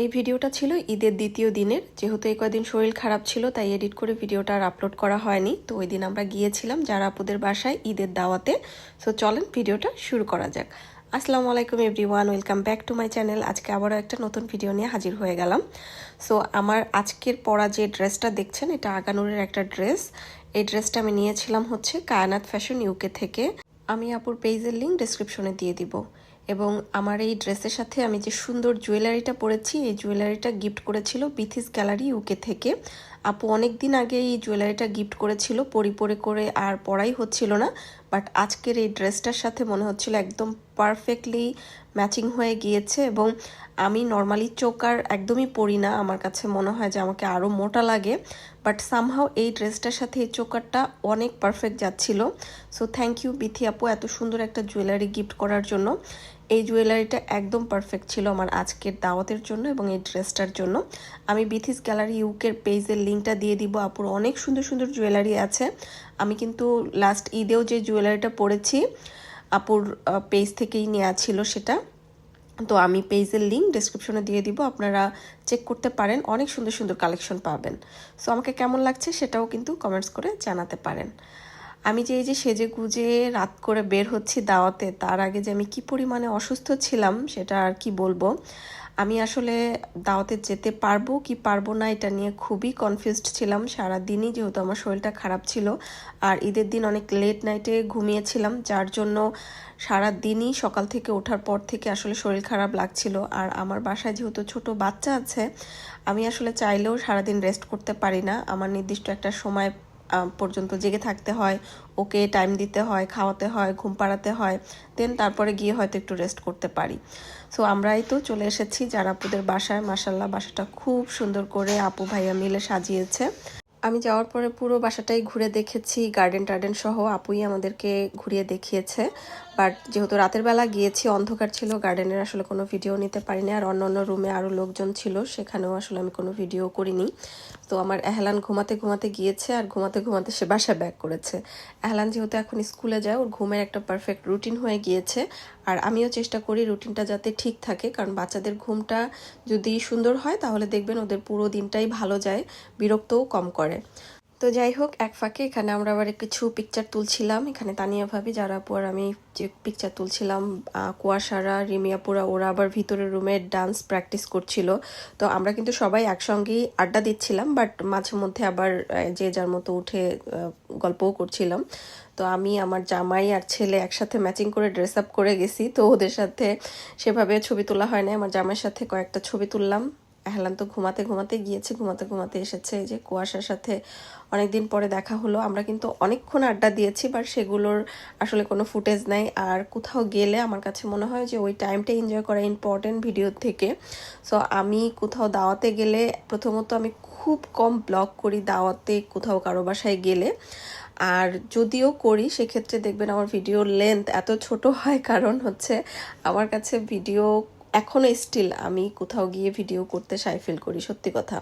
এই ভিডিওটা ছিল ঈদের দ্বিতীয় দিনের। যেহেতু এই কয়দিন শরীর খারাপ ছিল, তাই এডিট করে ভিডিওটা আর আপলোড করা হয়নি। তো ওই দিন আমরা গিয়েছিলাম যারা আপুদের বাসায় ঈদের দাওয়াতে। সো চলেন ভিডিওটা শুরু করা যাক। আসসালামু আলাইকুম everyone, welcome back to my channel. আজকে আবারও একটা নতুন ভিডিও নিয়ে হাজির হয়ে গেলাম। সো আমার আজকের পরা যে ড্রেসটা দেখছেন, এটা আগানুরের একটা ড্রেস। এই ড্রেসটা আমি নিয়েছিলাম হচ্ছে কায়নাত ফ্যাশন ইউকে থেকে। আমি আপুর পেজের লিঙ্ক ডিসক্রিপশনে দিয়ে দিব। এবং আমার এই ড্রেসের সাথে আমি যে সুন্দর জুয়েলারিটা পরেছি, এই জুয়েলারিটা গিফট করেছিল বিথিস গ্যালারি ইউকে থেকে। আপু অনেক দিন আগে এই জুয়েলারিটা গিফট করেছিল, পরি পরে করে আর পরাই হচ্ছিল না। বাট আজকের এই ড্রেসটার সাথে মনে হচ্ছিল একদম পারফেক্টলি ম্যাচিং হয়ে গিয়েছে এবং আমি নর্মালি চোকার একদমই পরি না। আমার কাছে মনে হয় যে আমাকে আরও মোটা লাগে। বাট সামহাও এই ড্রেসটার সাথে এই চোকারটা অনেক পারফেক্ট যাচ্ছিল। সো থ্যাংক ইউ বিথি আপু, এত সুন্দর একটা জুয়েলারি গিফট করার জন্য। এই জুয়েলারিটা একদম পারফেক্ট ছিল আমার আজকের দাওয়াতের জন্য এবং এই ড্রেসটার জন্য। আমি বিথিস গ্যালারি ইউকের পেজের লিঙ্কটা দিয়ে দিব। আপুর অনেক সুন্দর সুন্দর জুয়েলারি আছে। আমি কিন্তু লাস্ট ঈদেও যে জুয়েলারিটা পরেছি আপুর পেজ থেকেই নেওয়া ছিল সেটা। তো আমি পেজের লিঙ্ক ডিসক্রিপশনে দিয়ে দিব। আপনারা চেক করতে পারেন। অনেক সুন্দর সুন্দর কালেকশন পাবেন। সো আমাকে কেমন লাগছে সেটাও কিন্তু কমেন্টস করে জানাতে পারেন। আমি যে এই যে সেজে গুজে রাত করে বের হচ্ছি দাওয়াতে, তার আগে যে আমি কি পরিমাণে অসুস্থ ছিলাম সেটা আর কি বলব? আমি আসলে দাওয়াতে যেতে পারব কি পারব না এটা নিয়ে খুবই কনফিউজড ছিলাম। সারা দিনই যেহেতু আমার শরীরটা খারাপ ছিল আর ঈদের দিন অনেক লেট নাইটে ঘুমিয়েছিলাম, যার জন্য সারা দিনই সকাল থেকে ওঠার পর থেকে আসলে শরীর খারাপ লাগছিল। আর আমার বাসায় যেহেতু ছোট বাচ্চা আছে, আমি আসলে চাইলেও সারাদিন রেস্ট করতে পারি না। আমার নির্দিষ্ট একটা সময় পর্যন্ত জেগে থাকতে হয়, ওকে টাইম দিতে হয়, খাওয়াতে হয়, ঘুম পাড়াতে হয় দেন তারপরে গিয়ে হয়তো একটু রেস্ট করতে পারি। সো আমরাই তো চলে এসেছি যারা আপুদের বাসায়। মাসাল্লাহ বাসাটা খুব সুন্দর করে আপু ভাইয়া মিলে সাজিয়েছে। আমি যাওয়ার পরে পুরো বাসাটাই ঘুরে দেখেছি গার্ডেন টার্ডেন সহ আপুই আমাদেরকে ঘুরিয়ে দেখিয়েছে। বাট যেহেতু রাতের বেলা গিয়েছি, অন্ধকার ছিল গার্ডেনের আসলে কোনো ভিডিও নিতে পারিনি। আর অন্য অন্য রুমে আরও লোকজন ছিল, সেখানেও আসলে আমি কোনো ভিডিও করিনি। তো আমার এহলান ঘুমাতে ঘুমাতে গিয়েছে আর ঘুমাতে ঘুমাতে সে বাসা ব্যাক করেছে। এহলান যেহেতু এখন স্কুলে যায়, ওর ঘুমের একটা পারফেক্ট রুটিন হয়ে গিয়েছে। আর আমিও চেষ্টা করি রুটিনটা যাতে ঠিক থাকে, কারণ বাচ্চাদের ঘুমটা যদি সুন্দর হয়, তাহলে দেখবেন ওদের পুরো দিনটাই ভালো যায়, বিরক্তও কম করে। তো যাই হোক, এক ফাঁকে এখানে আমরা আবার কিছু পিকচার তুলছিলাম। এখানে তানিয়া ভাবি, যারা আপুর আমি যে পিকচার তুলছিলাম কুয়াশারা, রিমিয়াপুরা, ওরা আবার ভিতরের রুমে ডান্স প্র্যাকটিস করছিল। তো আমরা কিন্তু সবাই একসঙ্গেই আড্ডা দিচ্ছিলাম বাট মাঝে মধ্যে আবার যে যার মতো উঠে গল্পও করছিলাম। তো আমি, আমার জামাই আর ছেলে একসাথে ম্যাচিং করে ড্রেস আপ করে গেছি। তো ওদের সাথে সেভাবে ছবি তোলা হয় না আমার জামাইয়ের সাথে কয়েকটা ছবি তুললাম। হেলান তো ঘুমাতে ঘুমাতে গিয়েছে, ঘুমাতে ঘুমাতে এসেছে। এই যে কুয়াশার সাথে অনেকদিন পরে দেখা হলো। আমরা কিন্তু অনেকক্ষণ আড্ডা দিয়েছি বাট সেগুলোর আসলে কোনো ফুটেজ নাই। আর কোথাও গেলে আমার কাছে মনে হয় যে ওই টাইমটা এনজয় করা ইম্পর্টেন্ট ভিডিও থেকে। সো আমি কোথাও দাওয়াতে গেলে প্রথমত আমি খুব কম ব্লগ করি দাওয়াতে কোথাও কারও বাসায় গেলে। আর যদিও করি, সেক্ষেত্রে দেখবেন আমার ভিডিওর লেন্থ এত ছোট হয়, কারণ হচ্ছে আমার কাছে ভিডিও এখনও স্টিল আমি কোথাও গিয়ে ভিডিও করতে সাই ফিল করি, সত্যি কথা।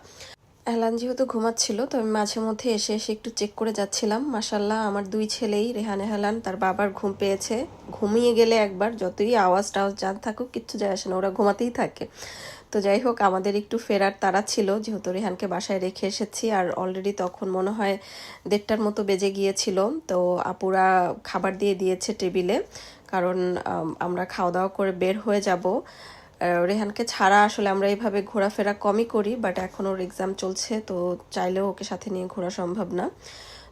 এহলান যেহেতু ঘুমাচ্ছিল, তো আমি মাঝে মধ্যে এসে এসে একটু চেক করে যাচ্ছিলাম। মাসাল্লাহ আমার দুই ছেলেই, রেহান এহলান তার বাবার ঘুম পেয়েছে। ঘুমিয়ে গেলে একবার যতই আওয়াজ টাওয়াজ যান থাকুক, কিচ্ছু যায় আসে না, ওরা ঘুমাতেই থাকে। তো যাই হোক, আমাদের একটু ফেরার তারা ছিল, যেহেতু রেহানকে বাসায় রেখে এসেছি, আর অলরেডি তখন মনে হয় দেড়টার মতো বেজে গিয়েছিল। তো আপুরা খাবার দিয়ে দিয়েছে টেবিলে, কারণ আমরা খাওয়া দাওয়া করে বের হয়ে যাব। রেহানকে ছাড়া আসলে আমরা এইভাবে ঘোরাফেরা কমই করি বাট এখন ওর এক্সাম চলছে, তো চাইলেও ওকে সাথে নিয়ে ঘোরা সম্ভব না।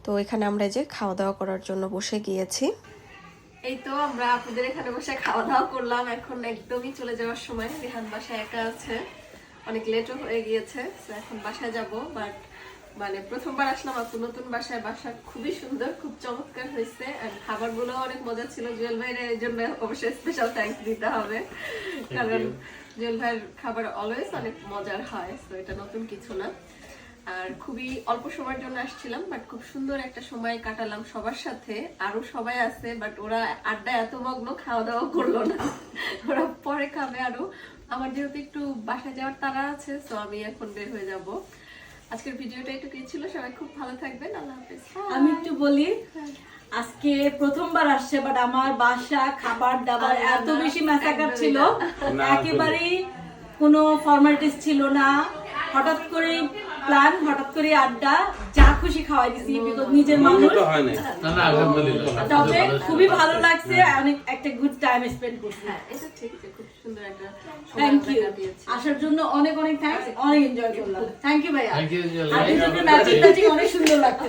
তো এখানে আমরা যে খাওয়া দাওয়া করার জন্য বসে গিয়েছি। এই তো আমরা আপনাদের এখানে বসে খাওয়া দাওয়া করলাম, এখন একদমই চলে যাওয়ার সময়। রেহান বাসায় একা আছে, অনেক লেটও হয়ে গিয়েছে এখন বাসায় যাব বাট মানে প্রথমবার আসলাম আপু নতুন বাসায়। বাসা খুবই সুন্দর খুব চমৎকার হয়েছে। আর খাবারগুলো অনেক মজা ছিল। জুয়েল ভাইয়ের এই জন্য অবশ্যই স্পেশাল থ্যাঙ্কস দিতে হবে। কারণ জুয়েল ভাইয়ের খাবার অলওয়েজ অনেক মজার হয় তো এটা নতুন কিছু না। আর খুবই অল্প সময়ের জন্য আসছিলাম বাট খুব সুন্দর একটা সময় কাটালাম সবার সাথে। আরও সবাই আছে বাট ওরা আড্ডা এত মগ্ন খাওয়া দাওয়া করল না। ওরা পরে খাবে আরও আমার যেহেতু একটু বাসায় যাওয়ার তারা আছে তো আমি এখন বের হয়ে যাব। আজকের ভিডিওটা একটু কি ছিল? সবাই খুব ভালো থাকবেন আল্লাহ হাফেজ। আমি একটু বলি আজকে প্রথমবার আসছে বাট আমার বাসা খাবার দাবার এত বেশি ম্যাসাকার একদমই ছিল। একেবারেই কোনো ফর্মালিটিস ছিল না। হঠাৎ করে প্ল্যান হঠাৎ করে আড্ডা যা খুশি খাওয়াই দিছি বিকজ নিজের মানুষ। তবে খুবই ভালো লাগছে অনেক একটা গুড টাইম স্পেন্ড করছি। হ্যাঁ এটা ঠিক খুব সুন্দর একটা থ্যাংক ইউ আসার জন্য অনেক অনেক থ্যাংকস অনেক এনজয় করলাম। থ্যাংক ইউ ভাইয়া। থ্যাংক ইউ ম্যাচিং ম্যাচিং অনেক সুন্দর লাগছে